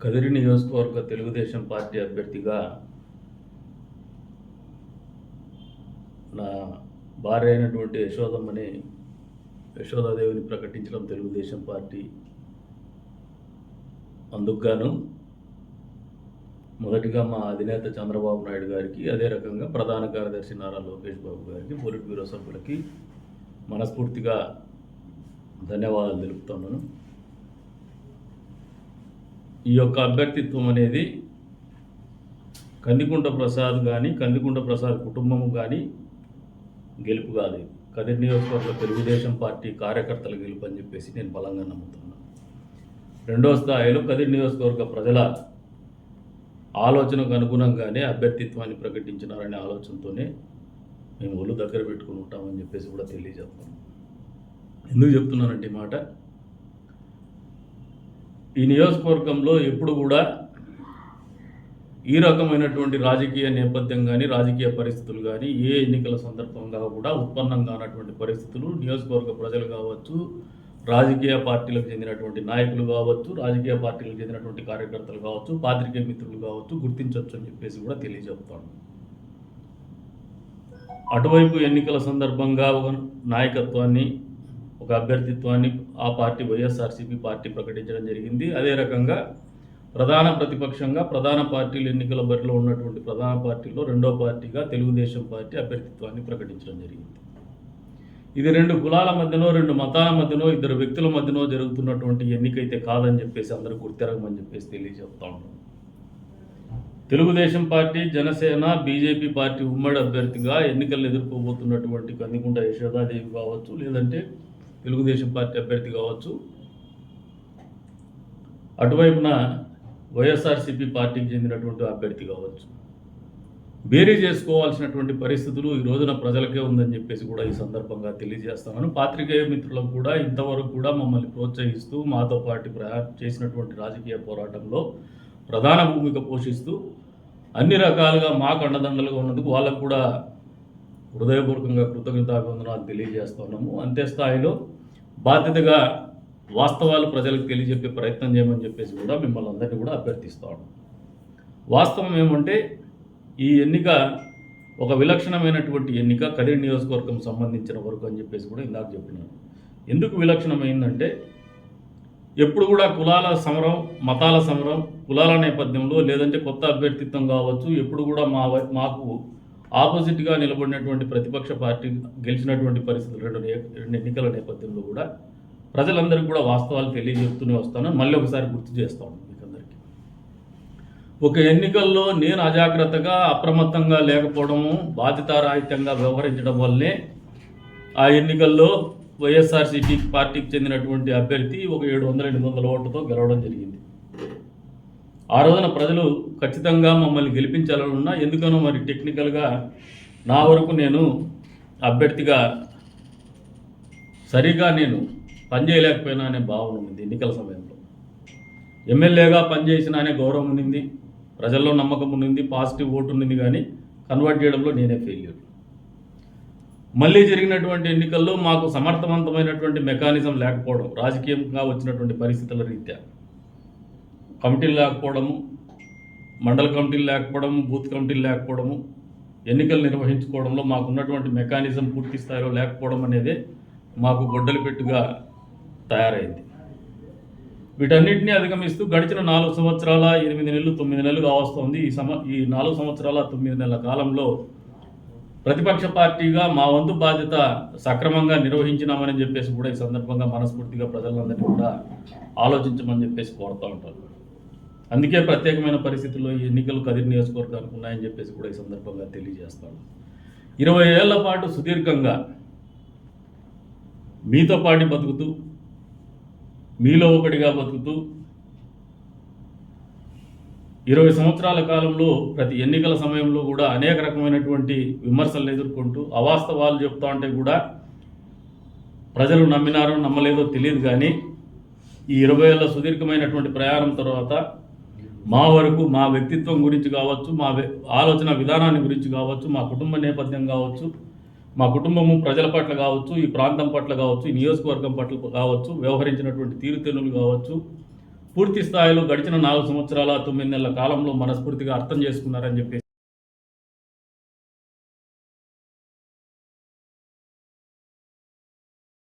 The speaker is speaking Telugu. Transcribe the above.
కదిరి నియోజకవర్గ తెలుగుదేశం పార్టీ అభ్యర్థిగా నా భార్య అయినటువంటి యశోదమ్మని యశోదాదేవిని ప్రకటించడం తెలుగుదేశం పార్టీ అందుకుగాను మొదటిగా మా అధినేత చంద్రబాబు నాయుడు గారికి అదే రకంగా ప్రధాన కార్యదర్శి నారా లోకేష్ బాబు గారికి పొలిట్ బ్యూరో సభ్యులకి మనస్ఫూర్తిగా ధన్యవాదాలు తెలుపుతున్నాను. ఈ యొక్క అభ్యర్థిత్వం అనేది కందికుంట ప్రసాద్ కానీ కందికుంట ప్రసాద్ కుటుంబం కానీ గెలుపు కాదు కదిరి నియోజకవర్గ తెలుగుదేశం పార్టీ కార్యకర్తల గెలుపు అని చెప్పేసి నేను బలంగా నమ్ముతున్నాను రెండో స్థాయిలో కదిరి నియోజకవర్గ ప్రజల ఆలోచనకు అనుగుణంగానే అభ్యర్థిత్వాన్ని ప్రకటించినారనే ఆలోచనతోనే మేము ఒళ్ళు దగ్గర పెట్టుకుని ఉంటామని చెప్పేసి కూడా తెలియజేస్తాను ఎందుకు చెప్తున్నానంటే మాట? ఈ నియోజకవర్గంలో ఎప్పుడు కూడా ఈ రకమైనటువంటి రాజకీయ నేపథ్యం కానీ రాజకీయ పరిస్థితులు కానీ ఏ ఎన్నికల సందర్భంగా కూడా ఉత్పన్నం కానటువంటి పరిస్థితులు నియోజకవర్గ ప్రజలు కావచ్చు రాజకీయ పార్టీలకు చెందినటువంటి నాయకులు కావచ్చు రాజకీయ పార్టీలకు చెందినటువంటి కార్యకర్తలు కావచ్చు పాత్రికేయ మిత్రులు కావచ్చు గుర్తించవచ్చు అని చెప్పేసి కూడా తెలియజెప్తాను. అటువైపు ఎన్నికల సందర్భంగా ఒక నాయకత్వాన్ని ఒక అభ్యర్థిత్వాన్ని ఆ పార్టీ వైఎస్ఆర్సీపీ పార్టీ ప్రకటించడం జరిగింది. అదే రకంగా ప్రధాన ప్రతిపక్షంగా ప్రధాన పార్టీలు ఎన్నికల బరిలో ఉన్నటువంటి ప్రధాన పార్టీలో రెండో పార్టీగా తెలుగుదేశం పార్టీ అభ్యర్థిత్వాన్ని ప్రకటించడం జరిగింది. ఇది రెండు కులాల మధ్యనో రెండు మతాల మధ్యనో ఇద్దరు వ్యక్తుల మధ్యనో జరుగుతున్నటువంటి ఎన్నికైతే కాదని చెప్పేసి అందరూ గుర్తిరగమని చెప్పేసి తెలియజెప్తా ఉన్నాం. Telugu Desam party Janasena BJP party ఉమ్మడి అభ్యర్థిగా ఎన్నికలను ఎదుర్కోబోతున్నటువంటి కందికుంట యశోదాదేవి కావచ్చు లేదంటే తెలుగుదేశం పార్టీ అభ్యర్థి కావచ్చు. అటువైపున వైఎస్ఆర్సీపీ పార్టీకి చెందినటువంటి అభ్యర్థి కావచ్చు. బేరీ చేసుకోవాల్సినటువంటి పరిస్థితులు ఈ రోజున ప్రజలకే ఉందని చెప్పేసి కూడా ఈ సందర్భంగా తెలియజేస్తున్నాను పాత్రికేయ మిత్రులకు కూడా ఇంతవరకు కూడా మమ్మల్ని ప్రోత్సహిస్తూ మాతో పాటు చేసినటువంటి రాజకీయ పోరాటంలో ప్రధాన భూమిక పోషిస్తూ అన్ని రకాలుగా మాకు అండదండలుగా ఉన్నందుకు వాళ్ళకు కూడా హృదయపూర్వకంగా కృతజ్ఞతాభివందనాలు తెలియజేస్తున్నాము అంతే స్థాయిలో బాధ్యతగా వాస్తవాలు ప్రజలకు తెలియజెప్పే ప్రయత్నం చేయమని చెప్పేసి కూడా మిమ్మల్ని అందరినీ కూడా అభ్యర్థిస్తాను వాస్తవం ఏమంటే ఈ ఎన్నిక ఒక విలక్షణమైనటువంటి ఎన్నిక కరీర్ నియోజకవర్గం సంబంధించిన వరకు అని చెప్పేసి కూడా ఇందాక చెప్పినాను ఎందుకు విలక్షణమైందంటే ఎప్పుడు కూడా కులాల సమరం మతాల సమరం కులాల నేపథ్యంలో లేదంటే కొత్త అభ్యర్థిత్వం కావచ్చు ఎప్పుడు కూడా మా వై- మాకు ఆపోజిట్గా నిలబడినటువంటి ప్రతిపక్ష పార్టీ గెలిచినటువంటి పరిస్థితులు రెండు రెండు ఎన్నికల నేపథ్యంలో కూడా ప్రజలందరికీ కూడా వాస్తవాలు తెలియజెప్తూనే వస్తాను మళ్ళీ ఒకసారి గుర్తు చేస్తాను మీకు అందరికీ. ఒక ఎన్నికల్లో నేను అజాగ్రత్తగా అప్రమత్తంగా లేకపోవడము బాధ్యతారాహిత్యంగా వ్యవహరించడం వల్లనే ఆ ఎన్నికల్లో వైఎస్ఆర్సీపీ పార్టీకి చెందినటువంటి అభ్యర్థి ఒక ఏడు వందల ఎనిమిది వందల ఓట్లతో గెలవడం జరిగింది. ఆ రోజున ప్రజలు ఖచ్చితంగా మమ్మల్ని గెలిపించాలని ఉన్నా ఎందుకనో మరి టెక్నికల్గా నా వరకు నేను అభ్యర్థిగా సరిగా నేను పనిచేయలేకపోయినా అనే భావన ఉంది ఎన్నికల సమయంలో. ఎమ్మెల్యేగా పనిచేసిన అనే గౌరవం ఉండింది ప్రజల్లో నమ్మకం ఉండింది పాజిటివ్ ఓటు ఉండింది కానీ కన్వర్ట్ చేయడంలో నేనే ఫెయిల్యూర్ మళ్ళీ జరిగినటువంటి ఎన్నికల్లో మాకు సమర్థవంతమైనటువంటి మెకానిజం లేకపోవడం రాజకీయంగా వచ్చినటువంటి పరిస్థితుల రీత్యా. కమిటీలు లేకపోవడము మండల కమిటీలు లేకపోవడము బూత్ కమిటీలు లేకపోవడము ఎన్నికలు నిర్వహించుకోవడంలో మాకున్నటువంటి మెకానిజం పూర్తి స్థాయిలో లేకపోవడం అనేది మాకు గొడ్డలి పెట్టుగా తయారైంది. వీటన్నిటిని అధిగమిస్తూ గడిచిన నాలుగు సంవత్సరాల ఎనిమిది నెలలు తొమ్మిది నెలలు కావస్తోంది. ఈ సమ ఈ నాలుగు సంవత్సరాల తొమ్మిది నెలల కాలంలో ప్రతిపక్ష పార్టీగా మా వంతు బాధ్యత సక్రమంగా నిర్వహించినామని చెప్పేసి కూడా ఈ సందర్భంగా మనస్ఫూర్తిగా ప్రజలందరినీ కూడా ఆలోచించమని చెప్పేసి కోరుతూ ఉంటారు. అందుకే ప్రత్యేకమైన పరిస్థితుల్లో ఈ ఎన్నికలు కదిరి నియోజకవర్గానికి ఉన్నాయని చెప్పేసి కూడా ఈ సందర్భంగా తెలియజేస్తాను. ఇరవై ఏళ్ళ పాటు సుదీర్ఘంగా మీతో పాటు బతుకుతూ మీలో ఒకటిగా బతుకుతూ ఇరవై సంవత్సరాల కాలంలో ప్రతి ఎన్నికల సమయంలో కూడా అనేక రకమైనటువంటి విమర్శలను ఎదుర్కొంటూ అవాస్తవాలు చెప్తా ఉంటే కూడా ప్రజలు నమ్మినారో నమ్మలేదో తెలియదు కానీ ఈ ఇరవై ఏళ్ళ సుదీర్ఘమైనటువంటి ప్రయాణం తర్వాత మా వరకు మా వ్యక్తిత్వం గురించి కావచ్చు మా వ్య- ఆలోచన విధానాన్ని గురించి కావచ్చు మా కుటుంబ నేపథ్యం కావచ్చు మా కుటుంబము ప్రజల పట్ల కావచ్చు ఈ ప్రాంతం పట్ల కావచ్చు ఈ నియోజకవర్గం పట్ల కావచ్చు వ్యవహరించినటువంటి తీరుతెన్నులు కావచ్చు పూర్తి స్థాయిలో గడిచిన నాలుగు సంవత్సరాల తొమ్మిది నెలల కాలంలో మనస్ఫూర్తిగా అర్థం చేసుకున్నారని చెప్పేసి